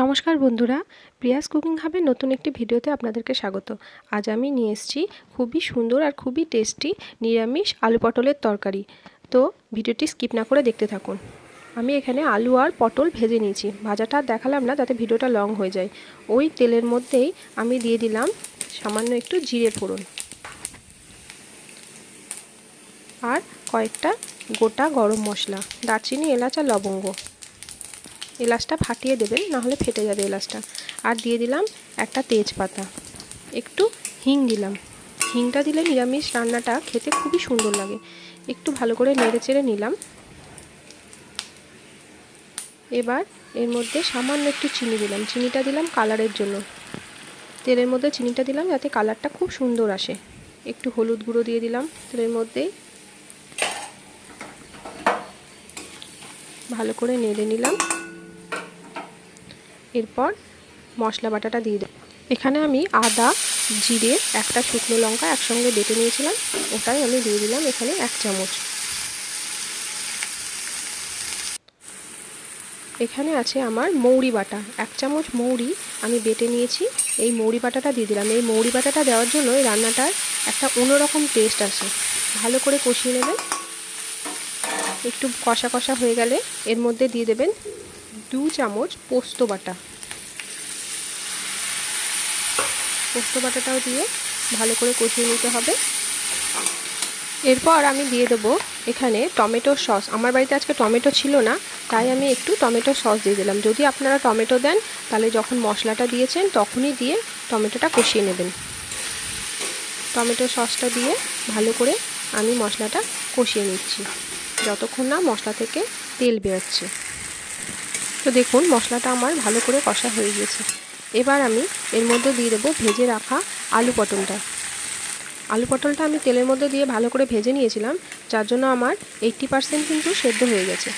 নমস্কার বন্ধুরা, Prius cooking হাবের নতুন একটি ভিডিওতে আপনাদেরকে স্বাগত। আজ আমি নিয়ে এসেছি খুবই সুন্দর আর খুবই টেস্টি নিরামিষ আলু পটলের তরকারি। তো ভিডিওটি স্কিপ না করে দেখতে থাকুন। আমি এখানে আলু আর পটল ভেজে নিয়েছি। ভাজাটা দেখালাম না তাতে ভিডিওটা লং হয়ে যায়। ওই তেলের মধ্যেই আমি দিয়ে দিলাম সামান্য একটু জিরে ফোড়ন। আর কয়েকটা গোটা গরম মশলা, দারচিনি, এলাচ আর লবঙ্গ। এলাচটা ফাটিয়ে দেবেন, নাহলে ফেটে যাবে এলাচটা। আর দিয়ে দিলাম একটা তেজপাতা। একটু হিং দিলাম। হিংটা দিলে নিরামিষ রান্নাটা খেতে খুবই সুন্দর লাগে। একটু ভালো করে নেড়ে চেড়ে নিলাম। এবার এর মধ্যে সামান্য একটু চিনি দিলাম। চিনিটা দিলাম কালারের জন্য। তেলের মধ্যে চিনিটা দিলাম যাতে কালারটা খুব সুন্দর আসে। একটু হলুদ গুঁড়ো দিয়ে দিলাম। তেলের মধ্যেই ভালো করে নেড়ে নিলাম। এরপর মশলা বাটাটা দিয়ে দেব। এখানে আমি আদা, জিরে, একটা শুকনো লঙ্কা একসঙ্গে বেটে নিয়েছিলাম। ওটাই আমি দিয়ে দিলাম এখানে এক চামচ। এখানে আছে আমার মৌরি বাটা। এক চামচ মৌরি আমি বেটে নিয়েছি। এই মৌরি বাটাটা দিয়ে দিলাম। এই মৌরি বাটাটা দেওয়ার জন্য এই রান্নাটার একটা অন্যরকম টেস্ট আসে ভালো করে কষিয়ে নেবেন। একটু কষা কষা হয়ে গেলে এর মধ্যে দিয়ে দেবেন দু চামচ পোস্ত বাটা। পোস্ত বাটাটাও দিয়ে ভালো করে কষিয়ে নিতে হবে। এরপর আমি দিয়ে দেবো এখানে টমেটো সস। আমার বাড়িতে আজকে টমেটো ছিল না, তাই আমি একটু টমেটো সস দিয়ে দিলাম। যদি আপনারা টমেটো দেন, তাহলে যখন মশলাটা দিয়েছেন, তখনই দিয়ে টমেটোটা কষিয়ে নেবেন। টমেটো সসটা দিয়ে ভালো করে আমি মশলাটা কষিয়ে নিচ্ছি, যতক্ষণ না মশলা থেকে তেল বেরোচ্ছে। তো দেখুন, মশলাটা আমার ভালো করে কষা হয়ে গেছে এবার আমি এর মধ্যে দিয়ে দেবো ভেজে রাখা আলু পটলটা। আলু পটলটা আমি তেলের মধ্যে দিয়ে ভালো করে ভেজে নিয়েছিলাম, যার জন্য আমার এইট্টি পারসেন্ট কিন্তু সেদ্ধ হয়ে গেছে।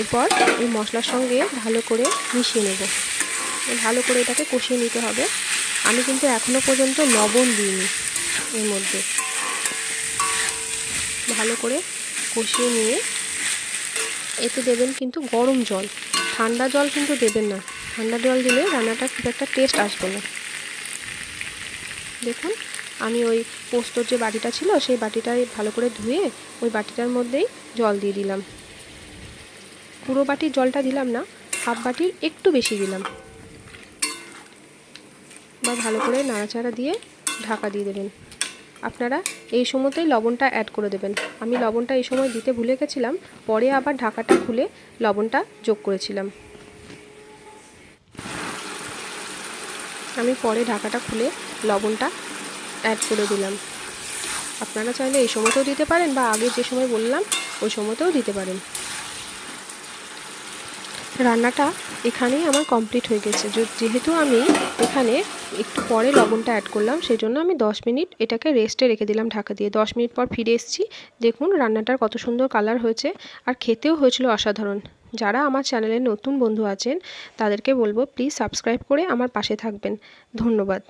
এরপর এই মশলার সঙ্গে ভালো করে মিশিয়ে নেব। ভালো করে এটাকে কষিয়ে নিতে হবে। আমি কিন্তু এখনও পর্যন্ত লবণ দিইনি এর মধ্যে। ভালো করে কষিয়ে নিয়ে এতে দেবেন কিন্তু গরম জল। ঠান্ডা জল কিন্তু দেবেন না। ঠান্ডা জল দিলে রান্নাটা খুব একটা টেস্ট আসবে না। দেখুন, আমি ওই পোস্তর যে বাটিটা ছিল, সেই বাটিটাই ভালো করে ধুয়ে ওই বাটিটার মধ্যেই জল দিয়ে দিলাম। পুরো বাটির জলটা দিলাম না, হাফ বাটির একটু বেশি দিলাম। বা ভালো করে নাড়াচাড়া দিয়ে ঢাকা দিয়ে দেবেন। আপনারা এই সময়তেই লবণটা অ্যাড করে দেবেন। আমি লবণটা এই সময় দিতে ভুলে গেছিলাম, পরে আবার ঢাকাটা খুলে লবণটা যোগ করেছিলাম। আমি পরে ঢাকাটা খুলে লবণটা অ্যাড করে দিলাম। আপনারা চাইলে এই সময়তেও দিতে পারেন বা আগে যে সময় বললাম, ওই সময়তেও দিতে পারেন। রান্নাটা এখানেই আমার কমপ্লিট হয়ে গেছে। যেহেতু আমি এখানে একটু পরে লবণটা অ্যাড করলাম সেই জন্য আমি 10 মিনিট এটাকে রেস্টে রেখে দিলাম ঢাকা দিয়ে। 10 মিনিট পর ফিরে এসেছি। দেখুন রান্নাটার কত সুন্দর কালার হয়েছে। আর খেতেও হয়েছিল অসাধারণ। যারা আমার চ্যানেলে নতুন বন্ধু আছেন, তাদেরকে বলব প্লিজ সাবস্ক্রাইব করে আমার পাশে থাকবেন। ধন্যবাদ।